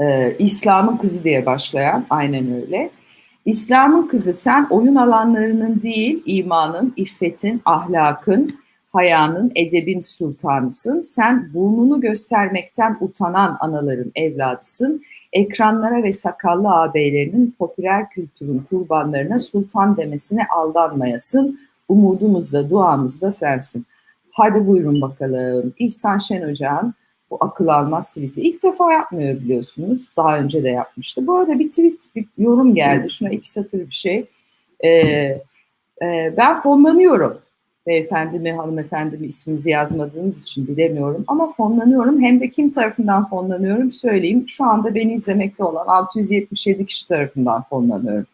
Ee, İslam'ın kızı diye başlayan aynen öyle. İslam'ın kızı sen oyun alanlarının değil imanın, iffetin, ahlakın, hayanın, edebin sultanısın. Sen burnunu göstermekten utanan anaların evladısın. Ekranlara ve sakallı ağabeylerinin popüler kültürün kurbanlarına sultan demesine aldanmayasın. Umudumuz da duamız da sensin. Hadi buyurun bakalım. İhsan Şen Hoca'nın bu akıl almaz tweet'i ilk defa yapmıyor biliyorsunuz. Daha önce de yapmıştı. Bu arada bir tweet, bir yorum geldi. Şuna iki satır bir şey. Ee, e, ben fonlanıyorum. Beyefendi mi hanımefendi mi isminizi yazmadığınız için bilemiyorum. Ama fonlanıyorum. Hem de kim tarafından fonlanıyorum söyleyeyim. Şu anda beni izlemekte olan 677 kişi tarafından fonlanıyorum.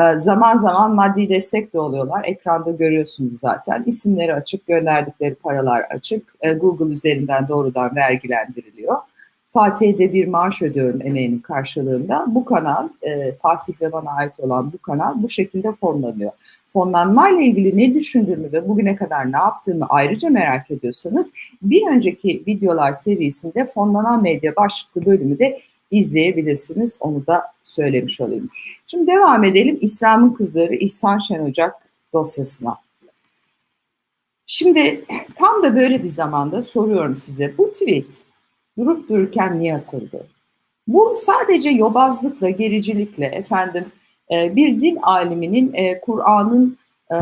Ee, zaman zaman maddi destek de oluyorlar. Ekranda görüyorsunuz zaten. İsimleri açık, gönderdikleri paralar açık. Ee, Google üzerinden doğrudan vergilendiriliyor. Fatih'e de bir maaş ödüyorum emeğinin karşılığında. Bu kanal, e, Fatih ve bana ait olan bu kanal bu şekilde fonlanıyor. Fonlanmayla ilgili ne düşündüğümü ve bugüne kadar ne yaptığımı ayrıca merak ediyorsanız bir önceki videolar serisinde fonlanan medya başlıklı bölümü de izleyebilirsiniz. Onu da söylemiş olayım. Şimdi devam edelim İslam'ın kızları İhsan Şen Ocak dosyasına. Şimdi tam da böyle bir zamanda soruyorum size bu tweet durup dururken niye atıldı? Bu sadece yobazlıkla, gericilikle efendim e, bir din aliminin e, Kur'an'ın e,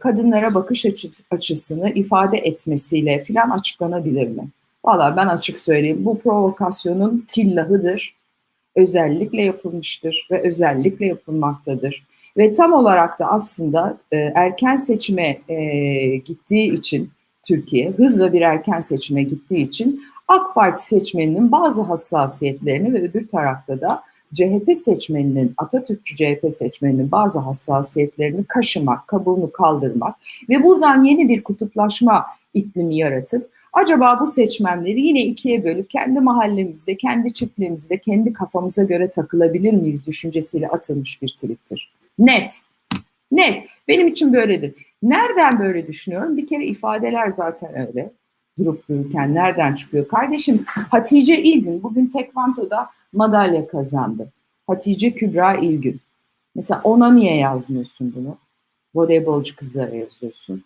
kadınlara bakış açısını ifade etmesiyle filan açıklanabilir mi? Valla ben açık söyleyeyim bu provokasyonun tillahıdır. Özellikle yapılmıştır ve özellikle yapılmaktadır. Ve tam olarak da aslında e, erken seçime e, gittiği için Türkiye, hızla bir erken seçime gittiği için AK Parti seçmeninin bazı hassasiyetlerini ve öbür tarafta da CHP seçmeninin, Atatürkçü CHP seçmeninin bazı hassasiyetlerini kaşımak, kabuğunu kaldırmak ve buradan yeni bir kutuplaşma iklimi yaratıp acaba bu seçmenleri yine ikiye bölüp kendi mahallemizde, kendi çiftliğimizde, kendi kafamıza göre takılabilir miyiz düşüncesiyle atılmış bir tweettir. Net. Net. Benim için böyledir. Nereden böyle düşünüyorum? Bir kere ifadeler zaten öyle. Durup dururken nereden çıkıyor? Kardeşim Hatice İlgün bugün Tekvanto'da madalya kazandı. Hatice Kübra İlgün. Mesela ona niye yazmıyorsun bunu? Voleybolcu kızlara yazıyorsun.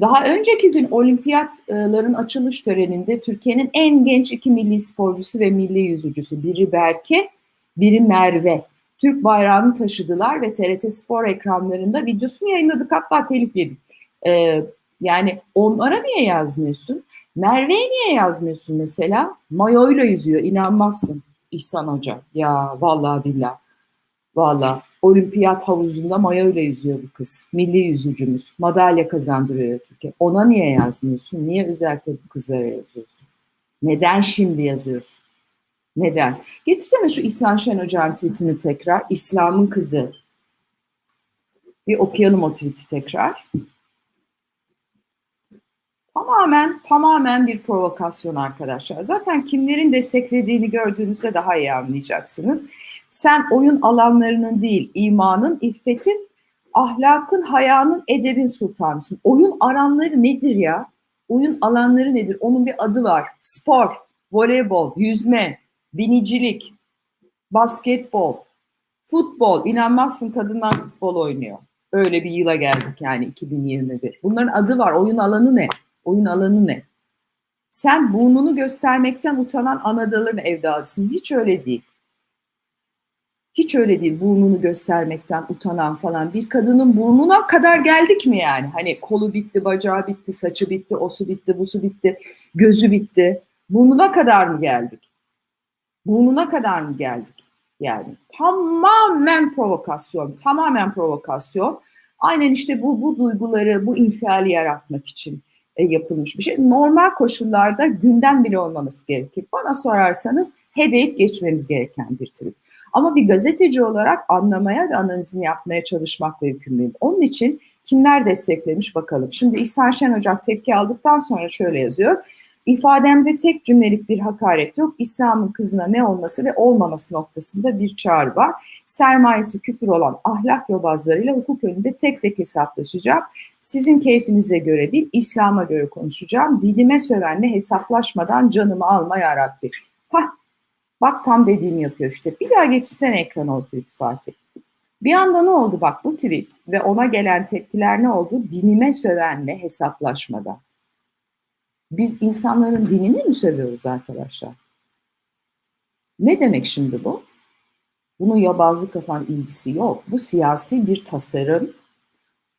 Daha önceki gün olimpiyatların açılış töreninde Türkiye'nin en genç iki milli sporcusu ve milli yüzücüsü biri Berke, biri Merve. Türk bayrağını taşıdılar ve TRT Spor ekranlarında videosunu yayınladık hatta telif yedik. Ee, yani onlara niye yazmıyorsun? Merve'ye niye yazmıyorsun mesela? Mayoyla yüzüyor inanmazsın İhsan Hoca. Ya vallahi billah. Vallahi olimpiyat havuzunda mayoyla yüzüyor bu kız. Milli yüzücümüz. Madalya kazandırıyor Türkiye. Ona niye yazmıyorsun? Niye özellikle bu kızlara yazıyorsun? Neden şimdi yazıyorsun? Neden? Getirsene şu İhsan Şen Hoca'nın tweetini tekrar. İslam'ın kızı. Bir okuyalım o tweet'i tekrar. Tamamen tamamen bir provokasyon arkadaşlar. Zaten kimlerin desteklediğini gördüğünüzde daha iyi anlayacaksınız. Sen oyun alanlarının değil, imanın, iffetin, ahlakın, hayanın, edebin sultanısın. Oyun alanları nedir ya? Oyun alanları nedir? Onun bir adı var. Spor, voleybol, yüzme, binicilik, basketbol, futbol. İnanmazsın kadınlar futbol oynuyor. Öyle bir yıla geldik yani 2021. Bunların adı var. Oyun alanı ne? Oyun alanı ne? Sen burnunu göstermekten utanan anadaların evladısın. Hiç öyle değil. Hiç öyle değil burnunu göstermekten utanan falan. Bir kadının burnuna kadar geldik mi yani? Hani kolu bitti, bacağı bitti, saçı bitti, osu bitti, busu bitti, gözü bitti. Burnuna kadar mı geldik? Burnuna kadar mı geldik? Yani tamamen provokasyon, tamamen provokasyon. Aynen işte bu, bu duyguları, bu infiali yaratmak için e, yapılmış bir şey. Normal koşullarda gündem bile olmaması gerekir. Bana sorarsanız hedeyip geçmeniz gereken bir tweet. Ama bir gazeteci olarak anlamaya ve analizini yapmaya çalışmakla yükümlüyüm. Onun için kimler desteklemiş bakalım. Şimdi İhsan Şen Ocak tepki aldıktan sonra şöyle yazıyor. İfademde tek cümlelik bir hakaret yok. İslam'ın kızına ne olması ve olmaması noktasında bir çağrı var. Sermayesi küfür olan ahlak yobazlarıyla hukuk önünde tek tek hesaplaşacağım. Sizin keyfinize göre değil, İslam'a göre konuşacağım. Dinime sövenle hesaplaşmadan canımı alma yarabbi. Hah, Bak tam dediğimi yapıyor işte. Bir daha geçirsene ekrana o tweet Fatih. Bir anda ne oldu bak bu tweet ve ona gelen tepkiler ne oldu? Dinime sövenle hesaplaşmada. Biz insanların dinini mi sövüyoruz arkadaşlar? Ne demek şimdi bu? Bunun yabazlık yapan ilgisi yok. Bu siyasi bir tasarım.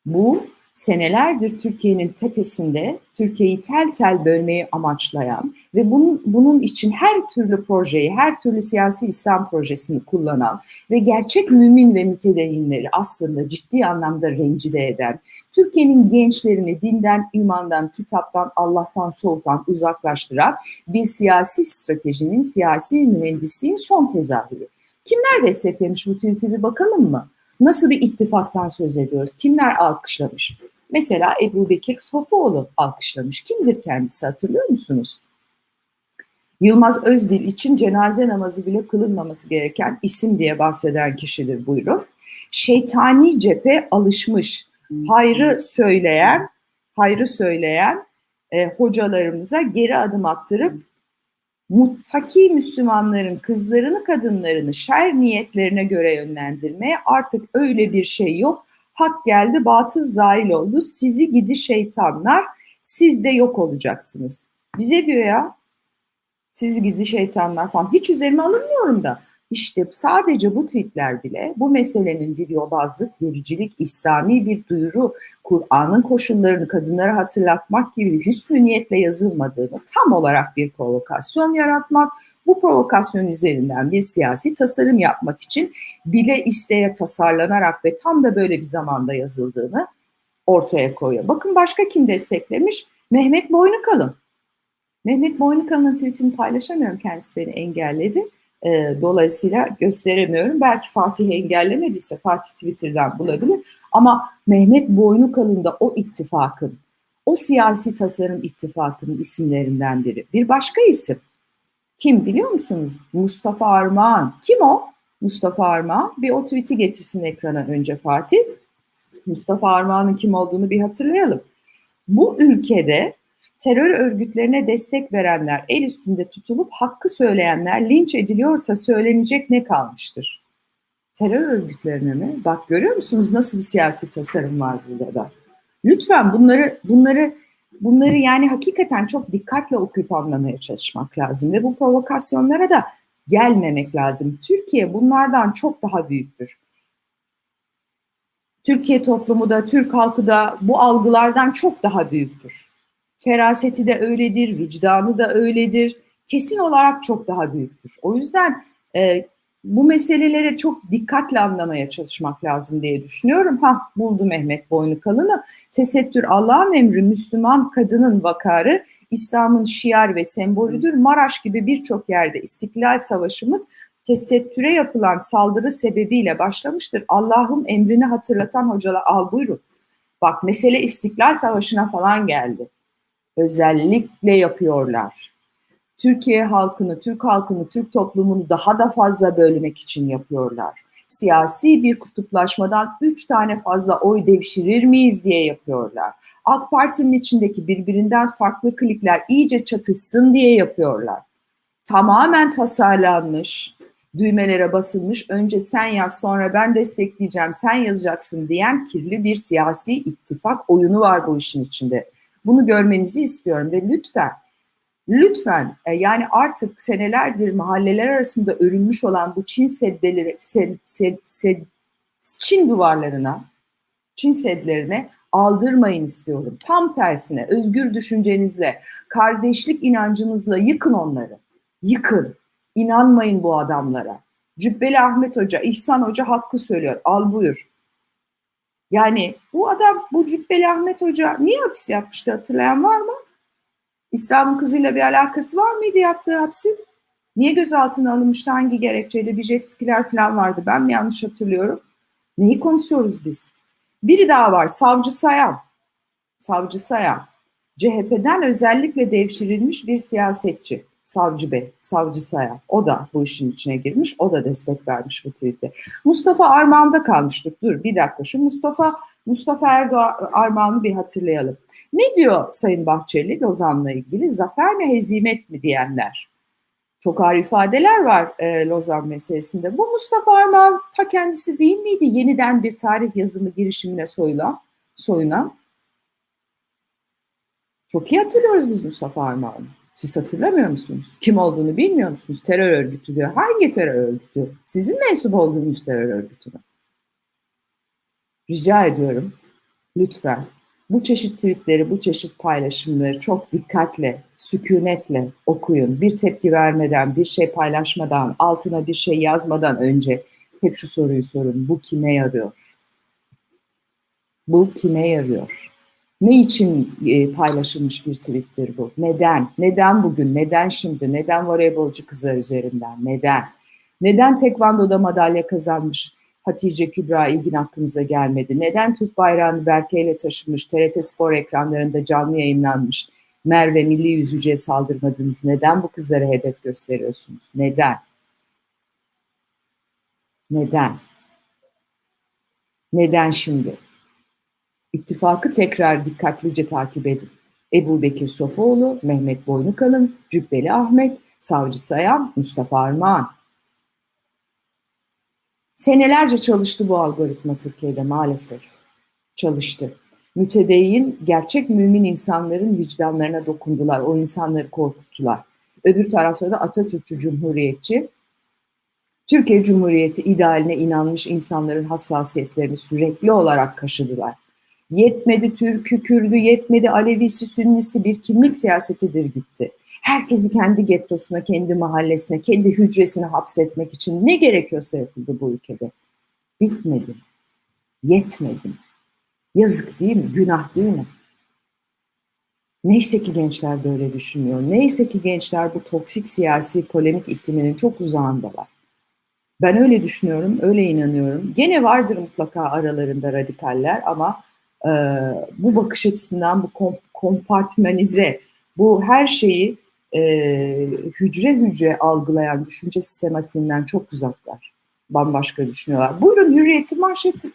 Bu senelerdir Türkiye'nin tepesinde Türkiye'yi tel tel bölmeyi amaçlayan ve bunun, bunun için her türlü projeyi, her türlü siyasi İslam projesini kullanan ve gerçek mümin ve mütedeyinleri aslında ciddi anlamda rencide eden, Türkiye'nin gençlerini dinden, imandan, kitaptan, Allah'tan soğutan, uzaklaştıran bir siyasi stratejinin, siyasi mühendisliğin son tezahürü. Kimler desteklemiş bu tweet'i bir bakalım mı? Nasıl bir ittifaktan söz ediyoruz? Kimler alkışlamış? Mesela Ebu Bekir Sofuoğlu alkışlamış. Kimdir kendisi hatırlıyor musunuz? Yılmaz Özdil için cenaze namazı bile kılınmaması gereken isim diye bahseden kişidir buyurun. Şeytani cephe alışmış, hayrı söyleyen, hayrı söyleyen e, hocalarımıza geri adım attırıp muttaki Müslümanların kızlarını kadınlarını şer niyetlerine göre yönlendirmeye artık öyle bir şey yok. Hak geldi batıl zail oldu sizi gidi şeytanlar siz de yok olacaksınız. Bize diyor ya sizi gizli şeytanlar falan hiç üzerime alınmıyorum da işte sadece bu tweetler bile bu meselenin bir yobazlık, gericilik, İslami bir duyuru, Kur'an'ın koşullarını kadınlara hatırlatmak gibi hüsnü niyetle yazılmadığını tam olarak bir provokasyon yaratmak, bu provokasyon üzerinden bir siyasi tasarım yapmak için bile isteye tasarlanarak ve tam da böyle bir zamanda yazıldığını ortaya koyuyor. Bakın başka kim desteklemiş? Mehmet Boynukalın. Mehmet Boynukalın'ın tweetini paylaşamıyorum kendisi beni engelledi. E, dolayısıyla gösteremiyorum. Belki Fatih engellemediyse Fatih Twitter'dan bulabilir. Ama Mehmet Boynukalın da o ittifakın, o siyasi tasarım ittifakının isimlerinden biri. Bir başka isim. Kim biliyor musunuz? Mustafa Armağan. Kim o? Mustafa Armağan. Bir o tweet'i getirsin ekrana önce Fatih. Mustafa Armağan'ın kim olduğunu bir hatırlayalım. Bu ülkede terör örgütlerine destek verenler el üstünde tutulup hakkı söyleyenler linç ediliyorsa söylenecek ne kalmıştır? Terör örgütlerine mi? Bak görüyor musunuz nasıl bir siyasi tasarım var burada da. Lütfen bunları bunları bunları yani hakikaten çok dikkatle okuyup anlamaya çalışmak lazım ve bu provokasyonlara da gelmemek lazım. Türkiye bunlardan çok daha büyüktür. Türkiye toplumu da, Türk halkı da bu algılardan çok daha büyüktür. Feraseti de öyledir, vicdanı da öyledir. Kesin olarak çok daha büyüktür. O yüzden e, bu meselelere çok dikkatle anlamaya çalışmak lazım diye düşünüyorum. Ha buldu Mehmet Boynu Kalın'ı. Tesettür Allah'ın emri Müslüman kadının vakarı İslam'ın şiar ve sembolüdür. Maraş gibi birçok yerde İstiklal Savaşımız tesettüre yapılan saldırı sebebiyle başlamıştır. Allah'ın emrini hatırlatan hocalar al buyurun. Bak mesele İstiklal Savaşı'na falan geldi özellikle yapıyorlar. Türkiye halkını, Türk halkını, Türk toplumunu daha da fazla bölmek için yapıyorlar. Siyasi bir kutuplaşmadan üç tane fazla oy devşirir miyiz diye yapıyorlar. AK Parti'nin içindeki birbirinden farklı klikler iyice çatışsın diye yapıyorlar. Tamamen tasarlanmış, düğmelere basılmış, önce sen yaz sonra ben destekleyeceğim, sen yazacaksın diyen kirli bir siyasi ittifak oyunu var bu işin içinde. Bunu görmenizi istiyorum ve lütfen lütfen e, yani artık senelerdir mahalleler arasında örülmüş olan bu Çin seddeleri sed, sed, sed, Çin duvarlarına Çin sedlerine aldırmayın istiyorum. Tam tersine özgür düşüncenizle, kardeşlik inancınızla yıkın onları. Yıkın. İnanmayın bu adamlara. Cübbeli Ahmet Hoca, İhsan Hoca hakkı söylüyor. Al buyur. Yani bu adam, bu Cübbeli Ahmet Hoca niye hapis yapmıştı hatırlayan var mı? İslam'ın kızıyla bir alakası var mıydı yaptığı hapsin? Niye gözaltına alınmıştı? Hangi gerekçeyle? Bir jet skiler falan vardı. Ben mi yanlış hatırlıyorum? Neyi konuşuyoruz biz? Biri daha var. Savcı Sayan. Savcı Sayan. CHP'den özellikle devşirilmiş bir siyasetçi. Savcı Bey, Savcı Saya. O da bu işin içine girmiş. O da destek vermiş bu tweet'e. Mustafa Armağan'da kalmıştık. Dur bir dakika. Şu Mustafa Mustafa Erdoğan Armağan'ı bir hatırlayalım. Ne diyor Sayın Bahçeli Lozan'la ilgili? Zafer mi hezimet mi diyenler? Çok ağır ifadeler var e, Lozan meselesinde. Bu Mustafa Armağan ta kendisi değil miydi? Yeniden bir tarih yazımı girişimine soyulan, soyunan. Çok iyi hatırlıyoruz biz Mustafa Armağan'ı. Siz hatırlamıyor musunuz? Kim olduğunu bilmiyor musunuz? Terör örgütü diyor. Hangi terör örgütü? Sizin mensup olduğunuz terör örgütü mü? Rica ediyorum lütfen bu çeşit tweetleri, bu çeşit paylaşımları çok dikkatle, sükunetle okuyun. Bir tepki vermeden, bir şey paylaşmadan, altına bir şey yazmadan önce hep şu soruyu sorun. Bu kime yarıyor? Bu kime yarıyor? Ne için e, paylaşılmış bir tweettir bu? Neden? Neden bugün? Neden şimdi? Neden voleybolcu kızlar üzerinden? Neden? Neden tekvandoda madalya kazanmış Hatice Kübra ilgin aklınıza gelmedi? Neden Türk bayrağını Berke ile taşımış, TRT Spor ekranlarında canlı yayınlanmış Merve Milli Yüzücü'ye saldırmadınız? Neden bu kızlara hedef gösteriyorsunuz? Neden? Neden? Neden şimdi? İttifakı tekrar dikkatlice takip edin. Ebu Bekir Sofoğlu, Mehmet Boynukalın, Cübbeli Ahmet, Savcı Sayan, Mustafa Armağan. Senelerce çalıştı bu algoritma Türkiye'de maalesef. Çalıştı. Mütedeyyin, gerçek mümin insanların vicdanlarına dokundular. O insanları korkuttular. Öbür tarafta da Atatürkçü Cumhuriyetçi, Türkiye Cumhuriyeti idealine inanmış insanların hassasiyetlerini sürekli olarak kaşıdılar. Yetmedi Türk'ü, Kürdü, yetmedi Alevisi, Sünnisi bir kimlik siyasetidir gitti. Herkesi kendi gettosuna, kendi mahallesine, kendi hücresine hapsetmek için ne gerekiyorsa yapıldı bu ülkede. Bitmedi. Yetmedi. Yazık değil mi? Günah değil mi? Neyse ki gençler böyle düşünüyor. Neyse ki gençler bu toksik siyasi polemik ikliminin çok uzağındalar. Ben öyle düşünüyorum, öyle inanıyorum. Gene vardır mutlaka aralarında radikaller ama e, bu bakış açısından bu kom kompartmanize, bu her şeyi e, hücre hücre algılayan düşünce sistematiğinden çok uzaklar. Bambaşka düşünüyorlar. Buyurun Hürriyet'in manşeti.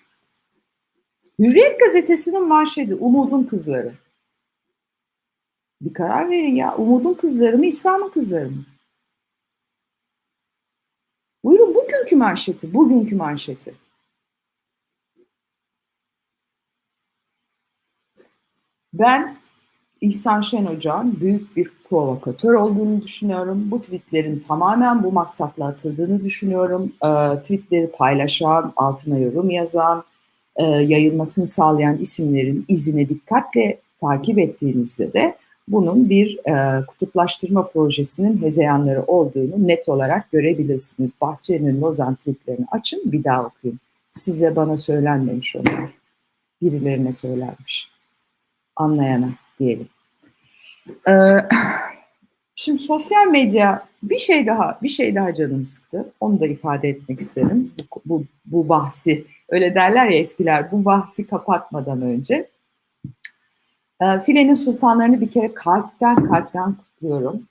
Hürriyet gazetesinin manşeti Umud'un kızları. Bir karar verin ya. Umud'un kızları mı, İslam'ın kızları mı? Buyurun bugünkü manşeti, bugünkü manşeti. Ben İhsan Şen Hoca'nın büyük bir provokatör olduğunu düşünüyorum. Bu tweetlerin tamamen bu maksatla atıldığını düşünüyorum. E, tweetleri paylaşan, altına yorum yazan, e, yayılmasını sağlayan isimlerin izini dikkatle takip ettiğinizde de bunun bir e, kutuplaştırma projesinin hezeyanları olduğunu net olarak görebilirsiniz. Bahçeli'nin Lozan tweetlerini açın bir daha okuyun. Size bana söylenmemiş onlar. Birilerine söylenmiş. Anlayana diyelim. Ee, şimdi sosyal medya bir şey daha bir şey daha canım sıktı. Onu da ifade etmek isterim. Bu, bu, bu bahsi öyle derler ya eskiler bu bahsi kapatmadan önce. Ee, Filenin sultanlarını bir kere kalpten kalpten kutluyorum.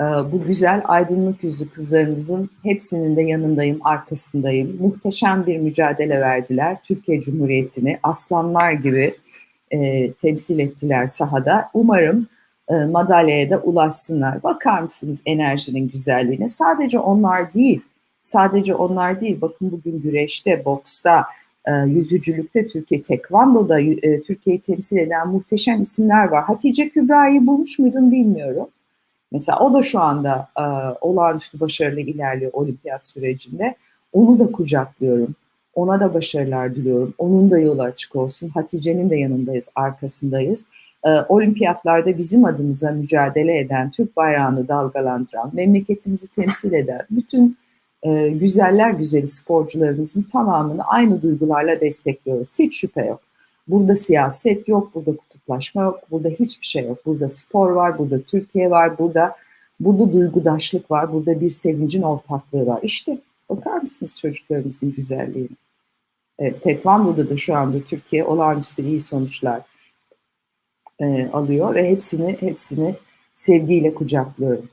Ee, bu güzel aydınlık yüzlü kızlarımızın hepsinin de yanındayım, arkasındayım. Muhteşem bir mücadele verdiler. Türkiye Cumhuriyeti'ni aslanlar gibi e, temsil ettiler sahada. Umarım e, madalyaya da ulaşsınlar. Bakar mısınız enerjinin güzelliğine? Sadece onlar değil, sadece onlar değil. Bakın bugün güreşte, boksta, e, yüzücülükte, Türkiye tekvandoda e, Türkiye'yi temsil eden muhteşem isimler var. Hatice Kübra'yı bulmuş muydun bilmiyorum. Mesela o da şu anda e, olağanüstü başarılı ilerliyor olimpiyat sürecinde. Onu da kucaklıyorum. Ona da başarılar diliyorum. Onun da yolu açık olsun. Hatice'nin de yanındayız, arkasındayız. Ee, olimpiyatlarda bizim adımıza mücadele eden, Türk bayrağını dalgalandıran, memleketimizi temsil eden bütün e, güzeller güzeli sporcularımızın tamamını aynı duygularla destekliyoruz. Hiç şüphe yok. Burada siyaset yok, burada kutuplaşma yok, burada hiçbir şey yok. Burada spor var, burada Türkiye var, burada burada duygudaşlık var, burada bir sevincin ortaklığı var. İşte bakar mısınız çocuklarımızın güzelliğine? E, Tekvando'da da şu anda Türkiye olağanüstü iyi sonuçlar e, alıyor ve hepsini hepsini sevgiyle kucaklıyorum.